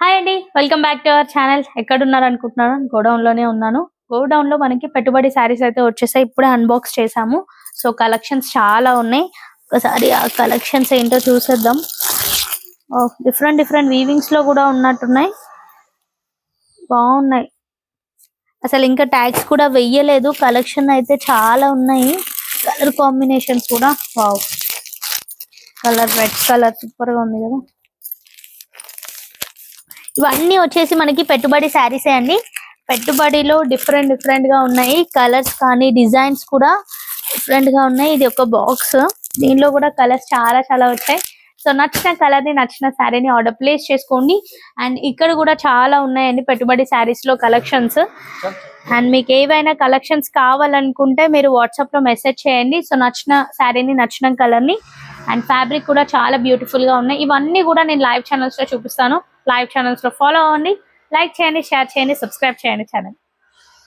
Hi అండి welcome back to our channel ఎక్కడ ఉన్నారు అనుకుంటున్నాను గోడౌన్లోనే ఉన్నాను. గోడౌన్లో మనకి పెట్టుబడి శారీస్ అయితే వచ్చేసాయి. ఇప్పుడే అన్బాక్స్ చేసాము సో కలెక్షన్స్ చాలా ఉన్నాయి. ఒకసారి ఆ కలెక్షన్స్ ఏంటో చూసేద్దాం. డిఫరెంట్ డిఫరెంట్ వీవింగ్స్లో కూడా ఉన్నట్టున్నాయి. బాగున్నాయి. అసలు ఇంకా ట్యాగ్స్ కూడా వెయ్యలేదు. కలెక్షన్ అయితే చాలా ఉన్నాయి. కలర్ కాంబినేషన్స్ కూడా. వావ్ కలర్ రెడ్ కలర్ సూపర్గా ఉంది కదా. ఇవన్నీ వచ్చేసి మనకి పెట్టుబడి శారీసే అండి. పెట్టుబడిలో డిఫరెంట్ డిఫరెంట్గా ఉన్నాయి. కలర్స్ కానీ డిజైన్స్ కూడా డిఫరెంట్గా ఉన్నాయి. ఇది ఒక బాక్స్. దీనిలో కూడా కలర్స్ చాలా చాలా వచ్చాయి. సో నచ్చిన కలర్ని నచ్చిన శారీని ఆర్డర్ ప్లేస్ చేసుకోండి. అండ్ ఇక్కడ కూడా చాలా ఉన్నాయండి పెట్టుబడి శారీస్లో కలెక్షన్స్. అండ్ మీకు ఏవైనా కలెక్షన్స్ కావాలనుకుంటే మీరు వాట్సాప్లో మెసేజ్ చేయండి. సో నచ్చిన శారీని నచ్చిన కలర్ని. అండ్ ఫ్యాబ్రిక్ కూడా చాలా బ్యూటిఫుల్గా ఉన్నాయి. ఇవన్నీ కూడా నేను లైవ్ ఛానల్స్లో చూపిస్తాను. లైవ్ ఛానల్స్లో ఫాలో అవ్వండి. లైక్ చేయండి షేర్ చేయండి సబ్స్క్రైబ్ చేయండి ఛానల్